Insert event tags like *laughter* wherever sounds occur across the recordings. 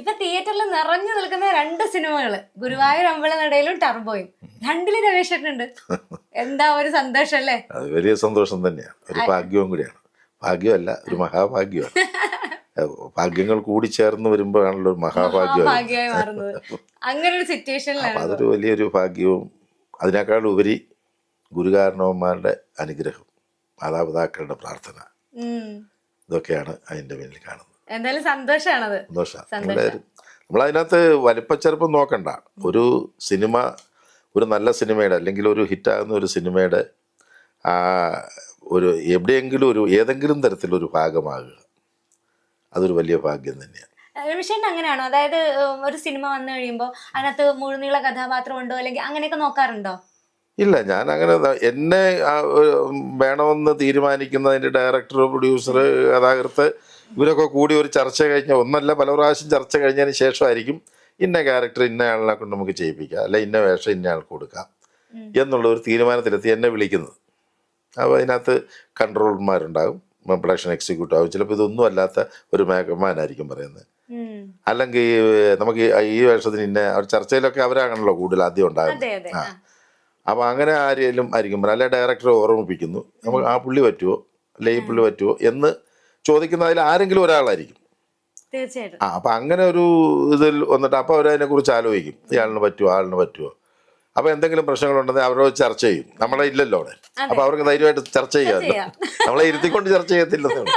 ഇപ്പൊ തിയേറ്ററിൽ നിറഞ്ഞു നിൽക്കുന്ന രണ്ട് സിനിമകൾ ഗുരുവായൂർ അമ്പലനടയിലും ടർബോയും. രണ്ടിലും രമേശേട്ടനുണ്ട് എന്താ ഒരു സന്തോഷം അല്ലേ? അത് വലിയ സന്തോഷം തന്നെയാണ് ഒരു ഭാഗ്യവും കൂടിയാണ്. ഭാഗ്യമല്ല ഒരു മഹാഭാഗ്യമാണ്. ഭാഗ്യങ്ങൾ കൂടി ചേർന്ന് വരുമ്പോഴാണല്ലോ ഒരു മഹാഭാഗ്യം. അങ്ങനെ ഒരു സിറ്റുവേഷനിലാണ് അതൊരു വലിയൊരു ഭാഗ്യവും അതിനേക്കാൾ ഉപരി ഗുരുകാരണവന്മാരുടെ അനുഗ്രഹം മാതാപിതാക്കളുടെ പ്രാർത്ഥന. ഇതൊക്കെയാണ് അതിന്റെ പിന്നിൽ കാണുന്നത്. എന്തായാലും സന്തോഷാണത്. സന്തോഷമാണ് സന്തോഷം. നമ്മൾ അതിനകത്ത് വലിപ്പച്ചെറുപ്പം നോക്കണ്ട. ഒരു സിനിമ ഒരു നല്ല സിനിമയുടെ അല്ലെങ്കിൽ ഒരു ഹിറ്റാകുന്ന ഒരു സിനിമയുടെ ആ ഒരു എവിടെയെങ്കിലും ഒരു ഏതെങ്കിലും തരത്തിലൊരു ഭാഗമാകുക. അതൊരു വലിയ ഭാഗ്യം തന്നെയാണ്. രമേശേട്ടൻ അങ്ങനെയാണോ? അതായത് ഒരു സിനിമ വന്നു കഴിയുമ്പോൾ അതിനകത്ത് മുഴുനീള കഥാപാത്രം ഉണ്ടോ? അല്ലെങ്കിൽ അങ്ങനെയൊക്കെ നോക്കാറുണ്ടോ? ഇല്ല ഞാൻ അങ്ങനെ എന്നെ വേണമെന്ന് തീരുമാനിക്കുന്നതിന്റെ ഡയറക്ടർ പ്രൊഡ്യൂസർ കഥാകൃത്ത് ഇവരൊക്കെ കൂടി ഒരു ചർച്ച കഴിഞ്ഞ ഒന്നല്ല പല പ്രാവശ്യം ചർച്ച കഴിഞ്ഞതിന് ശേഷമായിരിക്കും ഇന്ന ക്യാരക്ടർ ഇന്ന ആളിനെ കൊണ്ട് നമുക്ക് ചെയ്യിപ്പിക്കാം അല്ലെ ഇന്ന വേഷം ഇന്ന ആൾക്ക് കൊടുക്കാം എന്നുള്ള ഒരു തീരുമാനത്തിലെത്തി എന്നെ വിളിക്കുന്നത്. അപ്പോൾ അതിനകത്ത് കൺട്രോളർമാരുണ്ടാകും പ്രൊഡക്ഷൻ എക്സിക്യൂട്ടീവ് ആവും ചിലപ്പോൾ ഇതൊന്നും അല്ലാത്ത ഒരു മേഘമാനായിരിക്കും പറയുന്നത്. അല്ലെങ്കിൽ നമുക്ക് ഈ- വേഷത്തിന് ഇന്ന ചർച്ചയിലൊക്കെ അവരാകണല്ലോ കൂടുതൽ ആദ്യം ഉണ്ടാകുന്നത്. ആ. അപ്പോൾ അങ്ങനെ ആരെങ്കിലും ആയിരിക്കും അല്ലെ ഡയറക്ടറെ ഓർമ്മിപ്പിക്കുന്നു. നമുക്ക് ആ പുള്ളി പറ്റുമോ അല്ലെ ഈ പുള്ളി പറ്റുമോ എന്ന് ചോദിക്കുന്നതിൽ ആരെങ്കിലും ഒരാളായിരിക്കും. തീർച്ചയായിട്ടും. ആ അപ്പം അങ്ങനെ ഒരു ഇതിൽ വന്നിട്ട് അപ്പോൾ അവരതിനെ കുറിച്ച് ആലോചിക്കും. ഇയാളിന് പറ്റുമോ ആളിന് പറ്റുമോ അപ്പോൾ എന്തെങ്കിലും പ്രശ്നങ്ങളുണ്ടെങ്കിൽ അവരോട് ചർച്ച ചെയ്യും. നമ്മളെ ഇല്ലല്ലോ അവിടെ. അപ്പോൾ അവർക്ക് ധൈര്യമായിട്ട് ചർച്ച ചെയ്യാമല്ലോ. ചെയ്യാം. നമ്മളെ ഇരുത്തിക്കൊണ്ട് ചർച്ച ചെയ്യത്തില്ലെന്നേ.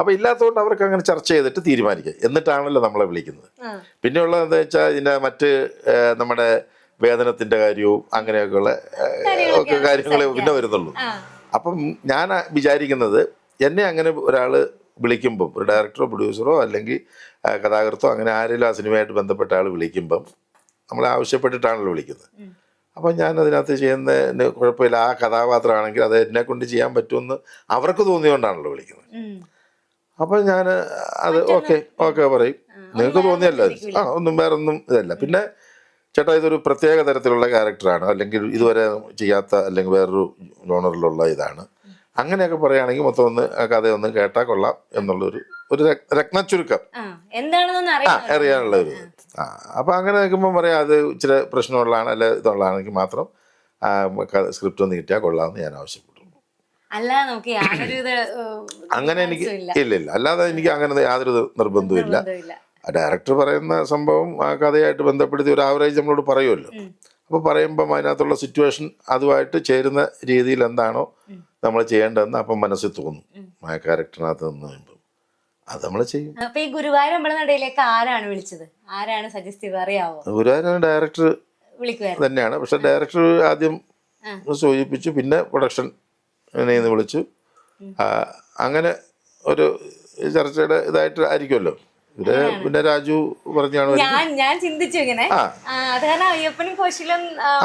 അപ്പോൾ ഇല്ലാത്തതുകൊണ്ട് അവർക്ക് അങ്ങനെ ചർച്ച ചെയ്തിട്ട് തീരുമാനിക്കുക എന്നിട്ടാണല്ലോ നമ്മളെ വിളിക്കുന്നത്. പിന്നെയുള്ളത് എന്താ വെച്ചാൽ ഇതിന്റെ മറ്റ് നമ്മുടെ വേതനത്തിന്റെ കാര്യവും അങ്ങനെയൊക്കെയുള്ള ഒക്കെ കാര്യങ്ങളെ പിന്നെ വരുന്നുള്ളൂ. അപ്പം ഞാൻ വിചാരിക്കുന്നത് എന്നെ അങ്ങനെ ഒരാൾ വിളിക്കുമ്പം ഒരു ഡയറക്ടറോ പ്രൊഡ്യൂസറോ അല്ലെങ്കിൽ കഥാകൃത്തോ അങ്ങനെ ആരെങ്കിലും ആ സിനിമയായിട്ട് ബന്ധപ്പെട്ട ആൾ വിളിക്കുമ്പം നമ്മൾ ആവശ്യപ്പെട്ടിട്ടാണല്ലോ വിളിക്കുന്നത്. അപ്പം ഞാൻ അതിനകത്ത് ചെയ്യുന്നതിന് കുഴപ്പമില്ല. ആ കഥാപാത്രമാണെങ്കിൽ അത് എന്നെ കൊണ്ട് ചെയ്യാൻ പറ്റുമെന്ന് അവർക്ക് തോന്നിയോണ്ടാണല്ലോ വിളിക്കുന്നത്. അപ്പം ഞാൻ അത് ഓക്കെ ഓക്കെ പറയും. നിങ്ങൾക്ക് തോന്നിയല്ലോ. ആ ഒന്നും വേറെ ഒന്നും ഇതല്ല പിന്നെ ചേട്ടാ ഇതൊരു പ്രത്യേക തരത്തിലുള്ള ക്യാരക്ടറാണ്. അല്ലെങ്കിൽ ഇതുവരെ ചെയ്യാത്ത അല്ലെങ്കിൽ വേറൊരു ജോണറിലുള്ള ഇതാണ്. അങ്ങനെയൊക്കെ പറയുകയാണെങ്കിൽ മൊത്തം ഒന്ന് കഥയൊന്ന് കേട്ടാൽ കൊള്ളാം എന്നുള്ളൊരു ഒരു രക്- രത്നച്ചുരുക്കം. അറിയാനുള്ള ഒരു ആ. അപ്പം അങ്ങനെ നിൽക്കുമ്പോൾ പറയാം അത് ഇച്ചിരി പ്രശ്നമുള്ളതാണ് അല്ലെ ഇതുള്ളതാണെങ്കിൽ മാത്രം സ്ക്രിപ്റ്റ് ഒന്ന് കിട്ടിയാൽ കൊള്ളാമെന്ന് ഞാൻ ആവശ്യപ്പെട്ടു. അങ്ങനെ എനിക്ക്. ഇല്ല. ഇല്ല അല്ലാതെ എനിക്ക് അങ്ങനെ യാതൊരു നിർബന്ധവും ഇല്ല നിർബന്ധമില്ല. ഡയറക്ടർ പറയുന്ന സംഭവം ആ കഥയായിട്ട് ബന്ധപ്പെടുത്തി ഒരു ആവറേജ് നമ്മളോട് പറയുമല്ലോ. അപ്പോൾ പറയുമ്പം അതിനകത്തുള്ള സിറ്റുവേഷൻ അതുമായിട്ട് ചേരുന്ന രീതിയിൽ എന്താണോ നമ്മൾ ചെയ്യേണ്ടതെന്ന് അപ്പം മനസ്സിൽ തോന്നും. ആ ക്യാരക്ടറിനകത്ത് നിന്ന് പറയുമ്പോൾ അത് നമ്മൾ ചെയ്യും. അപ്പൊ ഈ ഗുരുവായൂർ അമ്പലനടയിലേക്ക് ആരാണ് വിളിച്ചത്? ആരാണ് സജസ്റ്റ് അറിയാവോ? ഗുരുവായൂരാണ് ഡയറക്ടർ തന്നെയാണ്. പക്ഷെ ഡയറക്ടർ ആദ്യം ആ. സൂചിപ്പിച്ചു പിന്നെ പ്രൊഡക്ഷൻ വിളിച്ചു. അങ്ങനെ ഒരു ചർച്ചയുടെ ഇതായിട്ട് ആയിരിക്കുമല്ലോ. ഇത് പിന്നെ രാജു പറഞ്ഞാണ് ഞാൻ ഞാൻ ചിന്തിച്ചു ഇങ്ങനെ. അത് കാരണം അയ്യപ്പനും കോശിലും ആ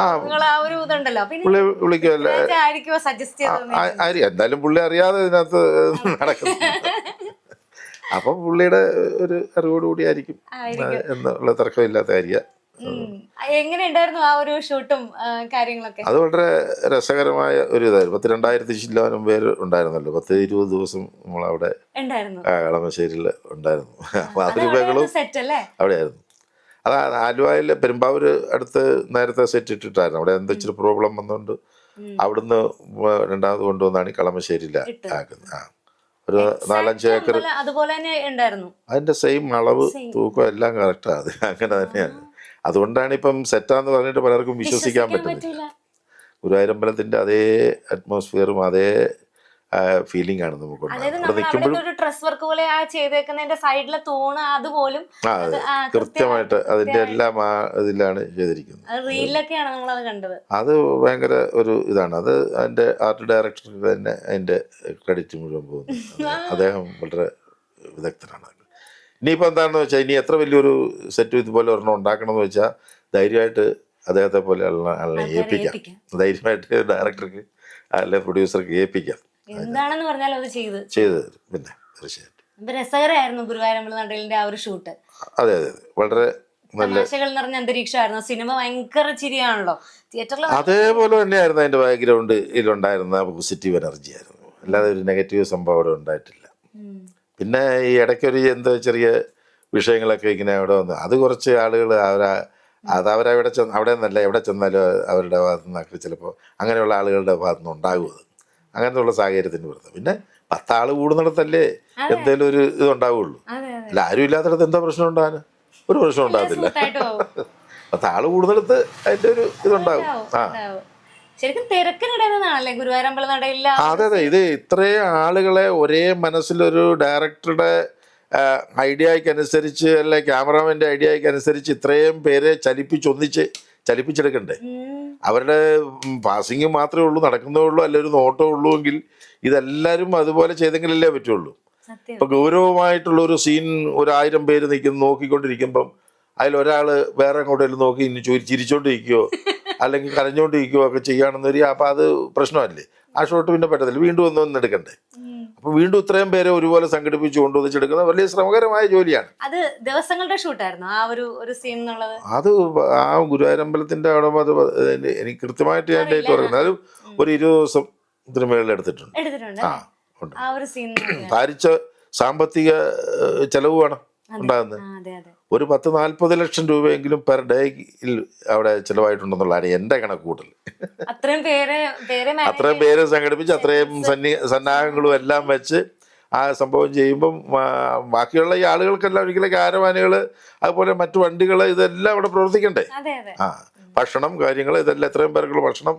ഒരു ഇതുണ്ടല്ലോ. പിന്നെ പുള്ളി വിളിക്കുമല്ലോ? സജസ്റ്റ് ചെയ്തത് ആ- ആരി എന്തായാലും പുള്ളി അറിയാതെ ഇതിനകത്ത് നടക്കുന്നു *laughs* അപ്പം പുള്ളിയുടെ ഒരു അറിവോടുകൂടി ആയിരിക്കും. ആയിരിക്കും. എന്നുള്ള തർക്കമില്ലാത്ത കാര്യ. ഉം. എങ്ങനെ ഉണ്ടായിരുന്നു ആ ഒരു ഷൂട്ടും കാര്യങ്ങളൊക്കെ? അത് വളരെ രസകരമായ ഒരു ഇതായിരുന്നു. പത്ത് രണ്ടായിരത്തി ചില്ലാനും പേര് ഉണ്ടായിരുന്നല്ലോ. പത്ത് ഇരുപത് ദിവസം നമ്മളവിടെ ഉണ്ടായിരുന്നു. ആ, കളമശ്ശേരിയിൽ ഉണ്ടായിരുന്നു. *laughs* അല്ലേ അവിടെയായിരുന്നു അതാ ആലുവയിൽ പെരുമ്പാവൂര് അടുത്ത് നേരത്തെ സെറ്റ് ഇട്ടിട്ടായിരുന്നു. അവിടെ എന്താ ഇച്ചിരി പ്രോബ്ലം വന്നുകൊണ്ട്. അവിടുന്ന് രണ്ടാമത് കൊണ്ടുവന്നാണ് ഈ കളമശ്ശേരിയിൽ ആക്കുന്നത്. ആ ഒരു നാലഞ്ച് ഏക്കർ അതുപോലെ- തന്നെ ഉണ്ടായിരുന്നു. അതിന്റെ സെയിം അളവ് തൂക്കം എല്ലാം കറക്റ്റാണ് അങ്ങനെ തന്നെയാണ്. അതുകൊണ്ടാണ് ഇപ്പം സെറ്റാന്ന് പറഞ്ഞിട്ട് പലർക്കും വിശ്വസിക്കാൻ പറ്റുന്നത്. ഗുരുവായൂരമ്പലത്തിന്റെ അതേ അറ്റ്മോസ്ഫിയറും അതേ ഫീലിംഗ് ആണ് നമുക്ക് സൈഡിലെ തൂണ് അതുപോലും കൃത്യമായിട്ട് അതിന്റെ എല്ലാം ആ ഇതിലാണ് ചെയ്തിരിക്കുന്നത്. അത് ഭയങ്കര ഒരു ഇതാണ്. അത് അതിന്റെ ആർട്ട് ഡയറക്ടർ തന്നെ അതിന്റെ ക്രെഡിറ്റ് മുഴുവൻ പോകുന്നു. അദ്ദേഹം വളരെ വിദഗ്ധനാണ്. ഇനിയിപ്പോൾ എന്താണെന്ന് വെച്ചാൽ ഇനി എത്ര വലിയൊരു സെറ്റ് ഇതുപോലെ ഒരെണ്ണം ഉണ്ടാക്കണമെന്ന് വെച്ചാൽ ധൈര്യമായിട്ട് അദ്ദേഹത്തെ പോലെ ആളിനെ ഏൽപ്പിക്കാം. ധൈര്യമായിട്ട് ഡയറക്ടർക്ക് അല്ലെ പ്രൊഡ്യൂസർക്ക് ഏൽപ്പിക്കാം. എന്താണെന്ന് പറഞ്ഞാൽ അത് ചെയ്ത് ചെയ്ത് തരും. പിന്നെ തീർച്ചയായിട്ടും. രസകരമായിരുന്നു ഗുരുവായൂരമ്പല നടലിന്റെ ആ ഒരു ഷൂട്ട് അതെ അതെ വളരെ നല്ല തമാശകൾ നിറഞ്ഞ അന്തരീക്ഷമായിരുന്നു. സിനിമ ഭയങ്കര ചിരിയാണല്ലോ. തിയേറ്ററിൽ അതേപോലെ തന്നെയായിരുന്നു അതിന്റെ ബാക്ക്ഗ്രൗണ്ട് ഇതിലുണ്ടായിരുന്ന പോസിറ്റീവ് എനർജി ആയിരുന്നു. അല്ലാതെ ഒരു നെഗറ്റീവ് സംഭവം അവിടെ ഉണ്ടായിട്ടില്ല. പിന്നെ ഈ ഇടയ്ക്കൊരു എന്തോ ചെറിയ വിഷയങ്ങളൊക്കെ ഇങ്ങനെ അവിടെ വന്നു. അത് കുറച്ച് ആളുകൾ അവരാ അത് അവരവിടെ ചെന്ന് അവിടെ നിന്നല്ല എവിടെ ചെന്നാലും അവരുടെ ഭാഗത്തു നിന്നൊക്കെ ചിലപ്പോൾ അങ്ങനെയുള്ള ആളുകളുടെ ഭാഗത്തു നിന്ന് ഉണ്ടാകും അത്. അങ്ങനത്തെ സാഹചര്യത്തിന് വരുന്നത് പിന്നെ പത്താൾ കൂടുന്നിടത്തല്ലേ എന്തേലും ഒരു ഇത് ഉണ്ടാവുള്ളൂ. അല്ല ആരും ഇല്ലാത്തടത്ത് എന്താ പ്രശ്നം ഉണ്ടാകാൻ ഒരു പ്രശ്നം ഉണ്ടാകത്തില്ല. പത്താൾ കൂടുന്നിടത്ത് അതിന്റെ ഒരു ഇതുണ്ടാവും ആ. ശരിക്കും തിരക്കിനിടയിലാണല്ലേ ഗുരുവായൂരമ്പലം നടയില്ല? അതെ അതെ. ഇത് ഇത്രയും ആളുകളെ ഒരേ മനസ്സിലൊരു ഡയറക്ടറുടെ ഐഡിയക്കനുസരിച്ച് അല്ലെ ക്യാമറാമാന്റെ ഐഡിയക്കനുസരിച്ച് ഇത്രയും പേരെ ചലിപ്പിച്ചൊന്നിച്ച് ചലിപ്പിച്ചെടുക്കണ്ടേ? അവരുടെ പാസിങ് മാത്രമേ ഉള്ളൂ നടക്കുന്നേ ഉള്ളൂ അല്ല ഒരു നോട്ടമേ ഉള്ളൂ എങ്കിൽ ഇതെല്ലാവരും അതുപോലെ ചെയ്തെങ്കിലല്ലേ പറ്റുള്ളൂ. ഇപ്പൊ ഗൗരവമായിട്ടുള്ള ഒരു സീൻ ഒരായിരം പേര് നിൽക്കുന്നു നോക്കിക്കൊണ്ടിരിക്കുമ്പം അതിൽ ഒരാൾ വേറെ അങ്ങോട്ടേലും നോക്കി ഇനി ചുരി ചിരിച്ചോണ്ടിരിക്കുകയോ *laughs* അല്ലെങ്കിൽ കരഞ്ഞുകൊണ്ടിരിക്കുകയൊക്കെ ഒക്കെ ചെയ്യുകയാണെന്നൊരു അപ്പം അത് പ്രശ്നമല്ലേ? ആ ഷോട്ട് പിന്നെ പറ്റത്തില്ല. വീണ്ടും ഒന്നും ഒന്ന് എടുക്കണ്ടേ? അപ്പൊ വീണ്ടും ഇത്രയും പേരെ ഒരുപോലെ സംഘടിപ്പിച്ചു കൊണ്ടുവന്നിച്ചെടുക്കുന്നത് വലിയ ശ്രമകരമായ ജോലിയാണ്. അത് ദിവസങ്ങളുടെ ഷൂട്ടായിരുന്നു? ആ ഒരു ഒരു സീൻ എന്നുള്ളത്? അത് ആ ഗുരുവായൂരമ്പലത്തിന്റെ അവിടെ അത് എനിക്ക് കൃത്യമായിട്ട് ഞാൻ ഡേറ്റ് പറയുന്നത് അത് ഒരു ഇരുപത് ദിവസം ഇതിന് മേളിൽ എടുത്തിട്ടുണ്ട്. ആ ഉണ്ട്. ഭാരിച്ച സാമ്പത്തിക ചെലവുമാണ് ഉണ്ടാകുന്നത് ഒരു പത്ത് നാൽപ്പത് ലക്ഷം രൂപയെങ്കിലും പെർ ഡേയിൽ അവിടെ ചിലവായിട്ടുണ്ടെന്നുള്ളതാണ് എന്റെ കണക്കൂട്ടൽ അത്രയും പേര് അത്രയും പേര് സംഘടിപ്പിച്ച് അത്രയും സന്നി സന്നാഹങ്ങളും എല്ലാം വെച്ച് ആ സംഭവം ചെയ്യുമ്പം ബാക്കിയുള്ള ഈ ആളുകൾക്കെല്ലാം ഒരിക്കലും കാരവാനുകൾ അതുപോലെ മറ്റു വണ്ടികൾ ഇതെല്ലാം അവിടെ പ്രവർത്തിക്കണ്ടേ? ആ ഭക്ഷണം കാര്യങ്ങൾ ഇതെല്ലാം എത്രയും പേർക്കുള്ള ഭക്ഷണം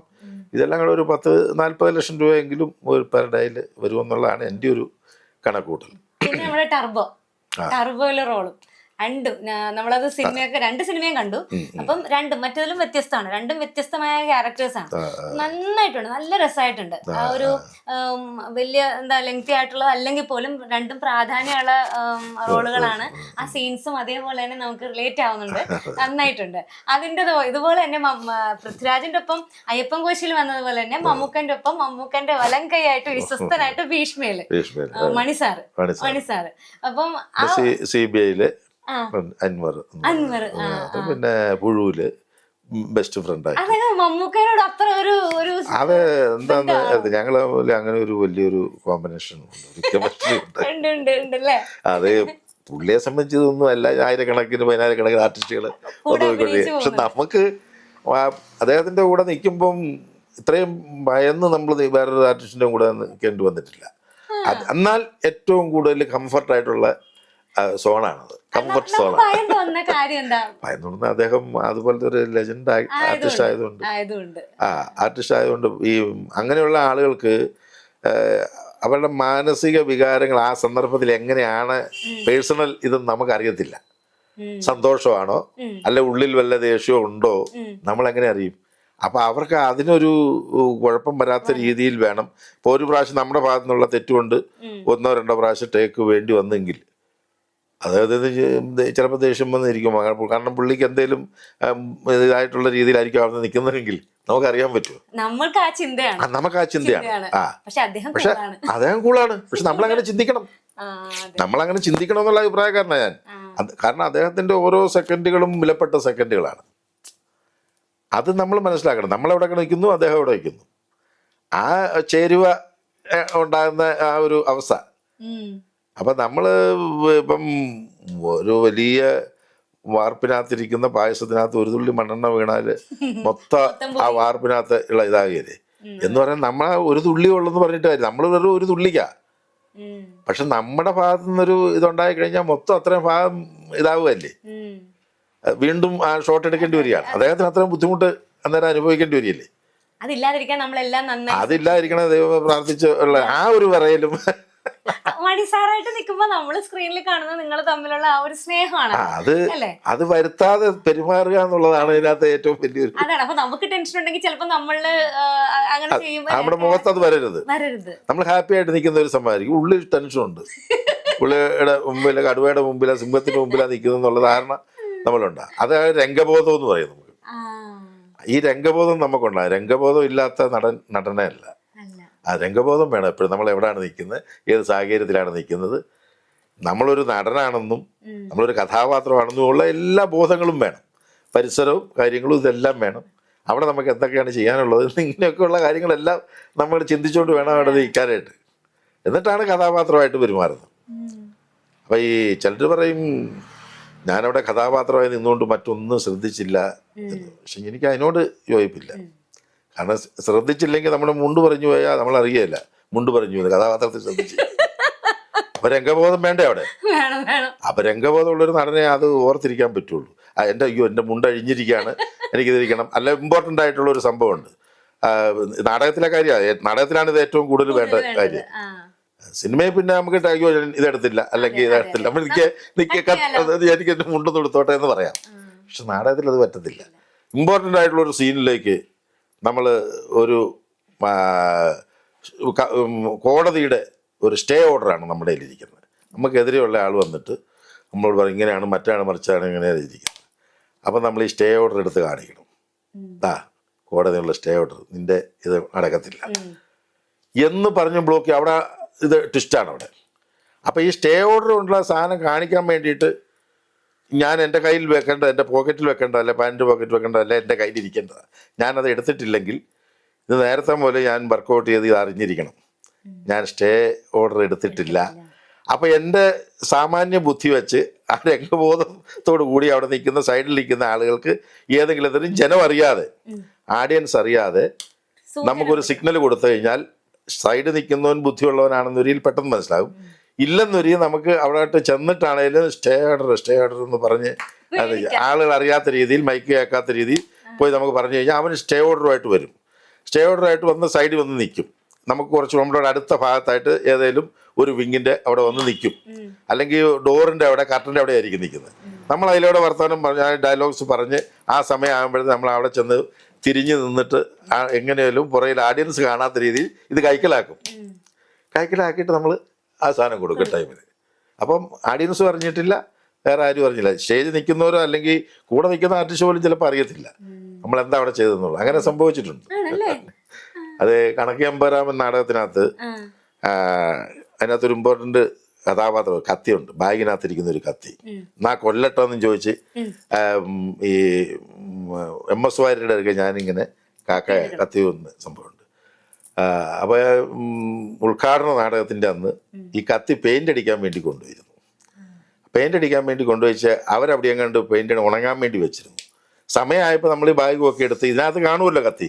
ഇതെല്ലാം കൂടെ ഒരു പത്ത് നാൽപ്പത് ലക്ഷം രൂപയെങ്കിലും ഒരു പെർ ഡേയിൽ വരുമെന്നുള്ളതാണ് എന്റെ ഒരു കണക്കൂട്ടൽ പിന്നെ നമ്മുടെ ടർബോ. ടർബോയിലെ റോളും. രണ്ടും. നമ്മളത് സിനിമയൊക്കെ രണ്ട് സിനിമയും കണ്ടു. അപ്പം രണ്ടും മറ്റേതിലും വ്യത്യസ്തമാണ്. രണ്ടും വ്യത്യസ്തമായ ക്യാരക്ടേഴ്സ് ആണ്. നന്നായിട്ടുണ്ട്. നല്ല രസമായിട്ടുണ്ട്. ആ ഒരു വലിയ എന്താ ലെങ്തി ആയിട്ടുള്ളത് അല്ലെങ്കിൽ പോലും രണ്ടും പ്രാധാന്യമുള്ള റോളുകളാണ്. ആ സീൻസും അതേപോലെ തന്നെ നമുക്ക് റിലേറ്റ് ആവുന്നുണ്ട്. *laughs* നന്നായിട്ടുണ്ട്. അതിന്റെ ഇതുപോലെ തന്നെ പൃഥ്വിരാജിന്റെ ഒപ്പം അയ്യപ്പൻ കോശിയിൽ വന്നതുപോലെ തന്നെ മമ്മൂക്കന്റെ ഒപ്പം മമ്മൂക്കന്റെ വലം കൈയായിട്ട് വിശ്വസ്തനായിട്ട് *laughs* ഭീഷ്മയിൽ. മണിസാറ് മണിസാറ്. അപ്പം സി ബി ഐയിലെ. അൻവർ പിന്നെ പുഴുവിൽ ബെസ്റ്റ് ഫ്രണ്ടായി മമ്മൂക്കനോട് അത്ര ഒരു ഒരു അത് എന്താന്ന് ഞങ്ങൾ പോലെ അങ്ങനെ ഒരു വലിയൊരു കോമ്പിനേഷൻ ഉണ്ട്. *laughs* അത് പുള്ളിയെ സംബന്ധിച്ച് ഇതൊന്നും അല്ല. ആയിരക്കണക്കിന് പതിനായിരക്കണക്കിന് ആർട്ടിസ്റ്റുകൾ *laughs* ഒന്നുകൊണ്ടേ പക്ഷെ നമുക്ക് അദ്ദേഹത്തിന്റെ കൂടെ നിൽക്കുമ്പം ഇത്രയും ഭയന്ന് നമ്മൾ വേറൊരു ആർട്ടിസ്റ്റിന്റെ കൂടെ നിൽക്കേണ്ടി വന്നിട്ടില്ല. എന്നാൽ ഏറ്റവും കൂടുതൽ കംഫർട്ടായിട്ടുള്ള സോണാണത് കംഫർട്ട് ഭയം തോന്നുന്ന അദ്ദേഹം അതുപോലത്തെ ഒരു ലെജൻഡ് ആർട്ടിസ്റ്റ് ആയതുകൊണ്ട് ആ ആർട്ടിസ്റ്റ് ആയതുകൊണ്ട് ഈ അങ്ങനെയുള്ള ആളുകൾക്ക് അവരുടെ മാനസിക വികാരങ്ങൾ ആ സന്ദർഭത്തിൽ എങ്ങനെയാണ് പേഴ്സണൽ ഇതെന്ന് നമുക്ക് അറിയത്തില്ല സന്തോഷമാണോ? അല്ലെ ഉള്ളിൽ വല്ല ദേഷ്യമോ ഉണ്ടോ? നമ്മൾ എങ്ങനെ അറിയും? അപ്പൊ അവർക്ക് അതിനൊരു കുഴപ്പം വരാത്ത രീതിയിൽ വേണം. ഇപ്പോൾ ഒരു പ്രാവശ്യം നമ്മുടെ ഭാഗത്തു നിന്നുള്ള തെറ്റുകൊണ്ട് ഒന്നോ രണ്ടോ പ്രാവശ്യം ടേക്ക് വേണ്ടി വന്നെങ്കിൽ അതായത് ചിലപ്പോൾ ദേഷ്യം വന്നിരിക്കും. അങ്ങനെ കാരണം പുള്ളിക്ക് എന്തെങ്കിലും ഇതായിട്ടുള്ള രീതിയിലായിരിക്കും അവിടെ നിൽക്കുന്നതെങ്കിൽ നമുക്കറിയാൻ പറ്റുമോ? നമ്മൾക്ക് ആ ചിന്തയാണ്. നമുക്ക് ആ ചിന്തയാണ്. ആ. പക്ഷെ അദ്ദേഹം കൂളാണ്. പക്ഷെ നമ്മൾ അങ്ങനെ ചിന്തിക്കണം. നമ്മൾ അങ്ങനെ നമ്മളങ്ങനെ ചിന്തിക്കണം എന്നുള്ള അഭിപ്രായക്കാരനാണ് ഞാൻ. കാരണം അദ്ദേഹത്തിന്റെ ഓരോ സെക്കൻഡുകളും വിലപ്പെട്ട സെക്കൻഡുകളാണ്. അത് നമ്മൾ മനസ്സിലാക്കണം. നമ്മൾ എവിടെ നിൽക്കുന്നു അദ്ദേഹം എവിടെ നിൽക്കുന്നു. ആ ചേരുവ ഉണ്ടാകുന്ന ആ ഒരു അവസ്ഥ. അപ്പൊ നമ്മൾ ഇപ്പം ഒരു വലിയ വാർപ്പിനകത്തിരിക്കുന്ന പായസത്തിനകത്ത് ഒരു തുള്ളി മണ്ണെണ്ണ വീണാൽ *laughs* മൊത്ത ആ വാർപ്പിനകത്ത് ഉള്ള ഇതാകില്ലേ എന്ന് പറയാൻ നമ്മളെ ഒരു തുള്ളി ഉള്ളെന്ന് പറഞ്ഞിട്ട് കാര്യം നമ്മൾ വെറും ഒരു തുള്ളിക്കാ. പക്ഷെ നമ്മുടെ ഭാഗത്തു നിന്നൊരു ഇതുണ്ടായി കഴിഞ്ഞാൽ മൊത്തം അത്രയും ഭാഗം ഇതാവുകയല്ലേ. വീണ്ടും ആ ഷോട്ട് എടുക്കേണ്ടി വരികയാണ്. അദ്ദേഹത്തിന് അത്രയും ബുദ്ധിമുട്ട് അന്നേരം അനുഭവിക്കേണ്ടി വരികയല്ലേ. അതില്ലാതിരിക്കാൻ നമ്മളെല്ലാം അതില്ലാതിരിക്കണ ദൈവം പ്രാർത്ഥിച്ച് ഉള്ള ആ ഒരു വിറയലും മണി സാറായിട്ട് നിൽക്കുമ്പോ നമ്മൾ സ്ക്രീനിൽ കാണുന്ന നിങ്ങൾ തമ്മിലുള്ള ആ ഒരു സ്നേഹമാണ്. അത് അത് വരുത്താതെ പെരുമാറുക എന്നുള്ളതാണ് ഇതിനകത്ത് ഏറ്റവും വലിയൊരു അതാണ്. അപ്പൊ നമുക്ക് ടെൻഷൻ ഉണ്ടെങ്കിൽ ചിലപ്പോ നമ്മൾ അങ്ങനെ ചെയ്യുമ്പോ നമ്മുടെ മുഖത്ത് അത് വരരുത്. വരരുത്. നമ്മൾ ഹാപ്പി ആയിട്ട് നിൽക്കുന്ന ഒരു സംഭവമായിരിക്കും. ഉള്ളിൽ ടെൻഷൻ ഉണ്ട്. *laughs* പുള്ളിയുടെ മുമ്പിലെ കടുവയുടെ മുമ്പിലാ സിംഹത്തിന്റെ മുമ്പിലാ നിൽക്കുന്നത് എന്നുള്ള ധാരണ നമ്മളുണ്ട്. അത് രംഗബോധം എന്ന് പറയും നമുക്ക്. ഈ രംഗബോധം നമുക്കുണ്ടാകും രംഗബോധം ഇല്ലാത്ത നടൻ നടനേ അല്ല അല്ല ആ രംഗബോധം വേണം. എപ്പോഴും നമ്മൾ എവിടെയാണ് നിൽക്കുന്നത്? ഏത് സാഹചര്യത്തിലാണ് നിൽക്കുന്നത്? നമ്മളൊരു നടനാണെന്നും. നമ്മളൊരു കഥാപാത്രമാണെന്നും ഉള്ള എല്ലാ ബോധങ്ങളും വേണം. പരിസരവും കാര്യങ്ങളും ഇതെല്ലാം വേണം. അവിടെ നമുക്ക് എന്തൊക്കെയാണ് ചെയ്യാനുള്ളത്? ഇങ്ങനെയൊക്കെയുള്ള കാര്യങ്ങളെല്ലാം നമ്മൾ ചിന്തിച്ചുകൊണ്ട് വേണം അവിടെ നിൽക്കാനായിട്ട്. എന്നിട്ടാണ് കഥാപാത്രമായിട്ട് പെരുമാറുന്നത്. അപ്പം ഈ ചിലർ പറയും ഞാനവിടെ കഥാപാത്രമായി നിന്നുകൊണ്ട് മറ്റൊന്നും ശ്രദ്ധിച്ചില്ല. എന്ന്. പക്ഷെ എനിക്ക് അതിനോട് യോജിപ്പില്ല. കാരണം ശ്രദ്ധിച്ചില്ലെങ്കിൽ നമ്മുടെ മുണ്ട് പറഞ്ഞു പോയാൽ നമ്മൾ അറിയില്ല മുണ്ട് പറഞ്ഞു പോയത് കഥാപാത്രത്തിൽ ശ്രദ്ധിച്ചു. അപ്പൊ രംഗബോധം വേണ്ടേ അവിടെ? അപ്പൊ രംഗബോധം ഉള്ളൊരു നടനെ അത് ഓർത്തിരിക്കാൻ പറ്റുള്ളൂ. ആ, എന്റെ അയ്യോ എന്റെ മുണ്ട് അഴിഞ്ഞിരിക്കുകയാണ്. എനിക്കിതിരിക്കണം അല്ല ഇമ്പോർട്ടന്റ് ആയിട്ടുള്ള ഒരു സംഭവമുണ്ട്. നാടകത്തിലെ കാര്യമാണ് നാടകത്തിലാണ് ഇത് ഏറ്റവും കൂടുതൽ വേണ്ട കാര്യം. സിനിമയിൽ പിന്നെ നമുക്ക് അയ്യോ ഇതെടുത്തില്ല അല്ലെങ്കിൽ ഇതെടുത്തില്ല നമ്മൾ എനിക്ക് നിക്ക് കത്ത് എനിക്ക് എന്റെ മുണ്ടൊന്നും എടുത്തോട്ടെ എന്ന് പറയാം. പക്ഷെ നാടകത്തിൽ അത് പറ്റത്തില്ല. ഇമ്പോർട്ടന്റ് ആയിട്ടുള്ള ഒരു സീനിലേക്ക് നമ്മൾ ഒരു കോടതിയുടെ ഒരു സ്റ്റേ ഓർഡറാണ് നമ്മുടെ കയ്യിലിരിക്കുന്നത്. നമുക്കെതിരെയുള്ള ആൾ വന്നിട്ട് നമ്മളോട് പറയും ഇങ്ങനെയാണ് മറ്റാണ് മറിച്ചാണ് ഇങ്ങനെയാണ് ഇരിക്കുന്നത്. അപ്പം നമ്മൾ ഈ സ്റ്റേ ഓർഡർ എടുത്ത് കാണിക്കണം. ദാ കോടതിയുള്ള സ്റ്റേ ഓർഡർ. നിന്റെ ഇത് നടക്കത്തില്ല എന്ന് പറഞ്ഞ് ബ്ലോക്ക്. അവിടെ ഇത് ട്വിസ്റ്റാണ് അവിടെ. അപ്പോൾ ഈ സ്റ്റേ ഓർഡർ കൊണ്ടുള്ള സാധനം കാണിക്കാൻ വേണ്ടിയിട്ട് ഞാൻ എന്റെ കയ്യിൽ വെക്കേണ്ട എന്റെ പോക്കറ്റിൽ വെക്കേണ്ടതല്ല പാന്റ് പോക്കറ്റ് വെക്കേണ്ടതല്ല എന്റെ കയ്യിൽ ഇരിക്കേണ്ടത്. ഞാനത് എടുത്തിട്ടില്ലെങ്കിൽ ഇത് നേരത്തെ പോലെ ഞാൻ വർക്കൗട്ട് ചെയ്ത് ഇത് അറിഞ്ഞിരിക്കണം. ഞാൻ സ്റ്റേ ഓർഡർ എടുത്തിട്ടില്ല. അപ്പോൾ എന്റെ സാമാന്യ ബുദ്ധി വെച്ച് ആ രംഗബോധത്തോടു കൂടി അവിടെ നിൽക്കുന്ന സൈഡിൽ നിൽക്കുന്ന ആളുകൾക്ക് ഏതെങ്കിലും തരം ജനം അറിയാതെ ആഡിയൻസ് അറിയാതെ നമുക്കൊരു സിഗ്നൽ കൊടുത്തു കഴിഞ്ഞാൽ സൈഡ് നിൽക്കുന്നവൻ ബുദ്ധിയുള്ളവനാണെന്നൊരിയിൽ പെട്ടെന്ന് മനസ്സിലാകും. ഇല്ലെന്നൊരി നമുക്ക് അവിടെ ചെന്നിട്ടാണേലും സ്റ്റേ ഓർഡർ സ്റ്റേ ഓർഡർ എന്ന് പറഞ്ഞ് അത് ആളുകൾ അറിയാത്ത രീതിയിൽ മൈക്ക് കേൾക്കാത്ത രീതിയിൽ പോയി നമുക്ക് പറഞ്ഞു കഴിഞ്ഞാൽ അവന് സ്റ്റേ ഓർഡറുമായിട്ട് വരും. സ്റ്റേ ഓർഡറായിട്ട് വന്ന് സൈഡിൽ വന്ന് നിൽക്കും. നമുക്ക് കുറച്ച് നമ്മുടെ അടുത്ത ഭാഗത്തായിട്ട് ഏതെങ്കിലും ഒരു വിങ്ങിന്റെ അവിടെ വന്ന് നിൽക്കും. അല്ലെങ്കിൽ ഡോറിന്റെ അവിടെ കർട്ടന്റെ അവിടെ ആയിരിക്കും നിൽക്കുന്നത്. നമ്മൾ അതിലൂടെ വർത്തമാനം പറഞ്ഞ ഡയലോഗ്സ് പറഞ്ഞ് ആ സമയം ആകുമ്പോഴത്തേക്ക് നമ്മൾ അവിടെ ചെന്ന് തിരിഞ്ഞ് നിന്നിട്ട് എങ്ങനെയാലും പുറയിൽ ആഡിയൻസ് കാണാത്ത രീതിയിൽ ഇത് കൈക്കലാക്കും. കൈക്കലാക്കിയിട്ട് നമ്മൾ ആ സാധനം കൊടുക്കും ടൈമിൽ അപ്പം ആഡിയൻസ് പറഞ്ഞിട്ടില്ല വേറെ ആരും അറിഞ്ഞില്ല. സ്റ്റേജ് നിൽക്കുന്നവരോ അല്ലെങ്കിൽ കൂടെ നിൽക്കുന്ന ആർട്ടിസ്റ്റ് പോലും ചിലപ്പോൾ അറിയത്തില്ല. നമ്മൾ എന്താ അവിടെ ചെയ്തെന്നുള്ളത് അങ്ങനെ സംഭവിച്ചിട്ടുണ്ട്. *laughs* അത് കണക്കി അമ്പരാമൻ നാടകത്തിനകത്ത് അതിനകത്തൊരു ഇമ്പോർട്ടന്റ് കഥാപാത്രം കത്തിയുണ്ട്. ബാഗിനകത്തിരിക്കുന്ന ഒരു കത്തി. എന്നാ കൊല്ലട്ടോ എന്നും ചോദിച്ച് ഈ എം എസ് വാര്യരുടെ അടുക്ക ഞാനിങ്ങനെ കാക്ക കത്തി വന്ന് സംഭവമുണ്ട്. അപ്പോൾ ഉദ്ഘാടന നാടകത്തിന്റെ അന്ന് ഈ കത്തി പെയിന്റ് അടിക്കാൻ വേണ്ടി കൊണ്ടുവരുന്നു പെയിന്റ് അടിക്കാൻ വേണ്ടി കൊണ്ടുവച്ച് അവരവിടെ എങ്ങാണ്ട് പെയിന്റ് ഉണങ്ങാൻ വേണ്ടി വെച്ചിരുന്നു. സമയമായപ്പോൾ നമ്മൾ ഈ ബാഗ് ഒക്കെ എടുത്ത് ഇതിനകത്ത് കാണുമല്ലോ കത്തി.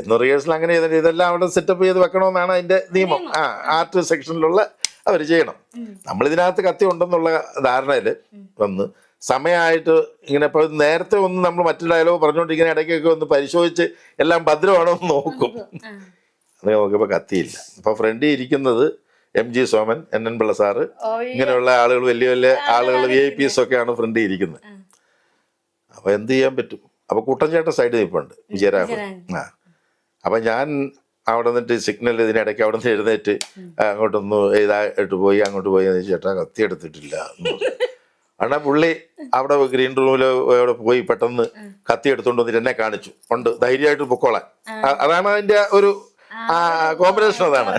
എന്ന് റിഹേഴ്സൽ അങ്ങനെ ചെയ്തിട്ട് ഇതെല്ലാം അവിടെ സെറ്റപ്പ് ചെയ്ത് വെക്കണമെന്നാണ് അതിന്റെ നിയമം. ആ ആർട്ട് സെക്ഷനിലുള്ള അവർ ചെയ്യണം. നമ്മൾ ഇതിനകത്ത് കത്തി ഉണ്ടെന്നുള്ള ധാരണയിൽ വന്ന് സമയമായിട്ട് ഇങ്ങനെ ഇപ്പോൾ നേരത്തെ ഒന്ന് നമ്മൾ മറ്റു ഡയലോഗ് പറഞ്ഞുകൊണ്ടിരിക്കുന്ന ഇടയ്ക്കൊക്കെ ഒന്ന് പരിശോധിച്ച് എല്ലാം ഭദ്രമാണോ എന്ന് നോക്കും. നോക്കിയപ്പോൾ കത്തിയില്ല. അപ്പോൾ ഫ്രണ്ടിൽ ഇരിക്കുന്നത് M G Soman N N Pillai sir ഇങ്ങനെയുള്ള ആളുകൾ വലിയ വലിയ ആളുകൾ വി ഐ പീസ് ഒക്കെയാണ് ഫ്രണ്ടിൽ ഇരിക്കുന്നത്. അപ്പൊ എന്ത് ചെയ്യാൻ പറ്റും? അപ്പൊ കുട്ടൻചേട്ടൻ സൈഡ് നിൽപ്പുണ്ട് വിജയരാഘവൻ. ആ. അപ്പൊ ഞാൻ അവിടെ നിന്നിട്ട് സിഗ്നൽ ഇതിനിടയ്ക്ക് അവിടെ നിന്ന് എഴുന്നേറ്റ് അങ്ങോട്ടൊന്ന് ഇതായിട്ട് പോയി അങ്ങോട്ട് പോയി ചേട്ടാ കത്തി എടുത്തിട്ടില്ല അണ്ണാ. പുള്ളി അവിടെ ഗ്രീൻ റൂമിൽ അവിടെ പോയി പെട്ടെന്ന് കത്തി എടുത്തോണ്ട് വന്നിട്ട് എന്നെ കാണിച്ചു. ഉണ്ട് ധൈര്യമായിട്ട് പൊക്കോളാൻ. അതാണ് അതിന്റെ ഒരു കോമ്പിനേഷൻ അതാണ്.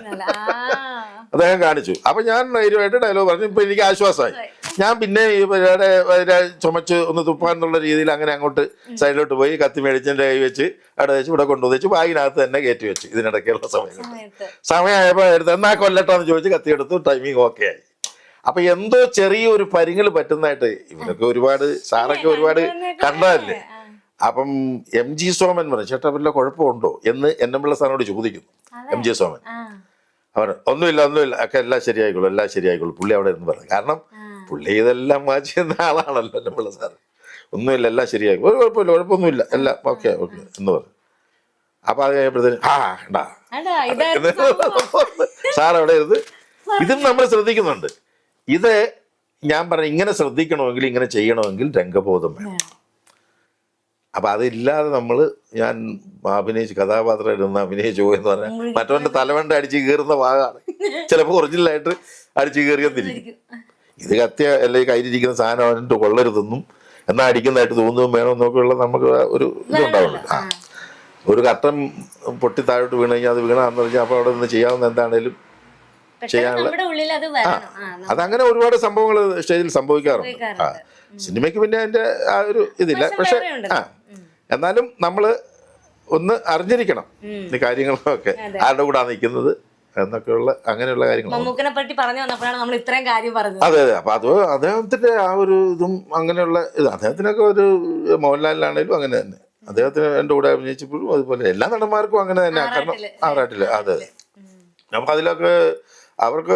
അദ്ദേഹം കാണിച്ചു. അപ്പൊ ഞാൻ ധൈര്യമായിട്ട് ഡയലോഗ് പറഞ്ഞു. ഇപ്പൊ എനിക്ക് ആശ്വാസമായി. ഞാൻ പിന്നെ ഈ പരിപാടി ചുമച്ച് ഒന്ന് തുപ്പാൻ എന്നുള്ള രീതിയിൽ അങ്ങനെ അങ്ങോട്ട് സൈഡിലോട്ട് പോയി കത്തി മേടിച്ചെന്റെ കൈ വെച്ച് അവിടെ വെച്ച് ഇവിടെ കൊണ്ടുവന്ന് വെച്ച് ബാഗിനകത്ത് തന്നെ കയറ്റി വെച്ചു ഇതിനിടയ്ക്കുള്ള സമയം സമയമായപ്പോ സമയമായപ്പോൾ എടുത്ത് എന്നാ കൊല്ലട്ടാന്ന് ചോദിച്ച് കത്തി എടുത്തു. ടൈമിങ് ഓക്കെ ആയി. അപ്പൊ എന്തോ ചെറിയൊരു പരിങ്ങൾ പറ്റുന്നതായിട്ട് ഇവരൊക്കെ ഒരുപാട് സാറൊക്കെ ഒരുപാട് കണ്ടതല്ലേ? അപ്പം എം ജി സോമൻ പറഞ്ഞു ചേട്ടാ വല്ല കുഴപ്പമുണ്ടോ? എന്ന് എൻ എം പിള്ള സാറിനോട് ചോദിക്കുന്നു എം ജി സോമൻ. അവൻ അവർ ഒന്നുമില്ല ഒന്നുമില്ല ഒക്കെ എല്ലാം ശരിയായിക്കോളും എല്ലാം ശരിയായിക്കോളും പുള്ളി അവിടെ ഇരുന്ന് പറഞ്ഞു കാരണം പുള്ളി ഇതെല്ലാം വാച്ച് ചെയ്യുന്ന ആളാണല്ലോ എന്റെ പിള്ള സാറ്. ഒന്നുമില്ല എല്ലാം ശരിയായി ഒരു കുഴപ്പമില്ല കുഴപ്പമൊന്നുമില്ല എല്ലാം ഓക്കെ ഓക്കെ എന്ന് പറഞ്ഞു. അപ്പൊ അത് കഴിയുമ്പോഴത്തേനും ആ ഉണ്ടാ *laughs* സാർ അവിടെ ഇരുന്ന് ഇതും നമ്മൾ ശ്രദ്ധിക്കുന്നുണ്ട്. ഇത് ഞാൻ പറഞ്ഞു ഇങ്ങനെ ശ്രദ്ധിക്കണമെങ്കിൽ ഇങ്ങനെ ചെയ്യണമെങ്കിൽ രംഗബോധം വേണം. അപ്പൊ അതില്ലാതെ നമ്മൾ ഞാൻ അഭിനയിച്ച് കഥാപാത്രം ഇരുന്ന് അഭിനയിച്ചു പോയെന്ന് പറഞ്ഞാൽ മറ്റവന്റെ തലവണ്ട അടിച്ച് കീറുന്ന ഭാഗമാണ്. *laughs* ചിലപ്പോൾ ഒറിജിനലായിട്ട് അടിച്ച് കീറിയെന്നിരിക്കും. ഇത് കത്തിയ അല്ലെങ്കിൽ കയ്യിലിരിക്കുന്ന സാധനം അവനിട്ട് കൊള്ളരുതെന്നും എന്നാ അടിക്കുന്നതായിട്ട് തോന്നുകയും വേണമെന്നൊക്കെയുള്ള നമുക്ക് ഒരു ഇതുണ്ടാവുള്ളൂ. ആ. ഒരു കട്ടൻ പൊട്ടി താഴോട്ട് വീണ് കഴിഞ്ഞാൽ അത് വീണാന്ന് പറഞ്ഞാൽ അപ്പോൾ അവിടെ നിന്ന് ചെയ്യാവുന്ന എന്താണേലും അത് അങ്ങനെ അതങ്ങനെ ഒരുപാട് സംഭവങ്ങൾ സ്റ്റേജിൽ സംഭവിക്കാറുണ്ട്. ആ സിനിമയ്ക്ക് പിന്നെ അതിന്റെ ആ ഒരു ഇതില്ല. പക്ഷെ. ആ എന്നാലും നമ്മൾ ഒന്ന് അറിഞ്ഞിരിക്കണം ഈ കാര്യങ്ങളൊക്കെ. ആരുടെ കൂടെ നിൽക്കുന്നത് എന്നൊക്കെയുള്ള അങ്ങനെയുള്ള കാര്യങ്ങൾ പറ്റി പറഞ്ഞു വന്നപ്പോഴാണ് നമ്മൾ ഇത്രയും കാര്യം പറഞ്ഞത്. അതെ അതെ. അപ്പൊ അത് അദ്ദേഹത്തിന്റെ ആ ഒരു ഇതും അങ്ങനെയുള്ള ഇത് അദ്ദേഹത്തിനൊക്കെ ഒരു മോഹൻലാലിനാണേലും അങ്ങനെ തന്നെ. അദ്ദേഹത്തിന് എന്റെ കൂടെ അഭിനയിച്ചപ്പോഴും അതുപോലെ എല്ലാ നടന്മാർക്കും അങ്ങനെ തന്നെ. കാരണം ആറാട്ടിൽ. ആറാട്ടിൽ. അതെ. നമുക്ക് അതിലൊക്കെ അവർക്ക്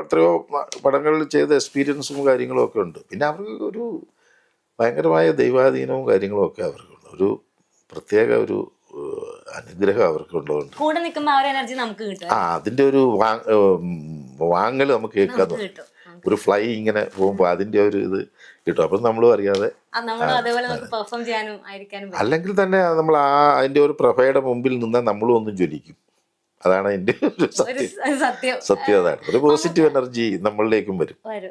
എത്രയോ പടങ്ങളിൽ ചെയ്ത എക്സ്പീരിയൻസും കാര്യങ്ങളും ഒക്കെ ഉണ്ട്. പിന്നെ അവർക്ക് ഒരു ഭയങ്കരമായ ദൈവാധീനവും കാര്യങ്ങളും ഒക്കെ അവർക്കുണ്ട് ഒരു പ്രത്യേക ഒരു അനുഗ്രഹം അവർക്കുള്ളതുകൊണ്ട് കൂടെ ആ ഒരു എനർജി നമുക്ക് കിട്ടും. ആ അതിന്റെ ഒരു വാങ്ങൽ നമുക്ക് കേൾക്കാൻ ഒരു ഫ്ലൈ ഇങ്ങനെ പോകുമ്പോൾ അതിന്റെ ഒരു ഇത് കിട്ടും. അപ്പം നമ്മളും അറിയാതെ. അല്ലെങ്കിൽ തന്നെ നമ്മൾ ആ അതിന്റെ ഒരു പ്രഭയുടെ മുമ്പിൽ നിന്നാൽ നമ്മളും ഒന്നും ജ്വലിക്കും. അതാണ് ഒരു സത്യം. സത്യം. അതാണ്. ഒരു പോസിറ്റീവ് എനർജി നമ്മളിലേക്കും വരും.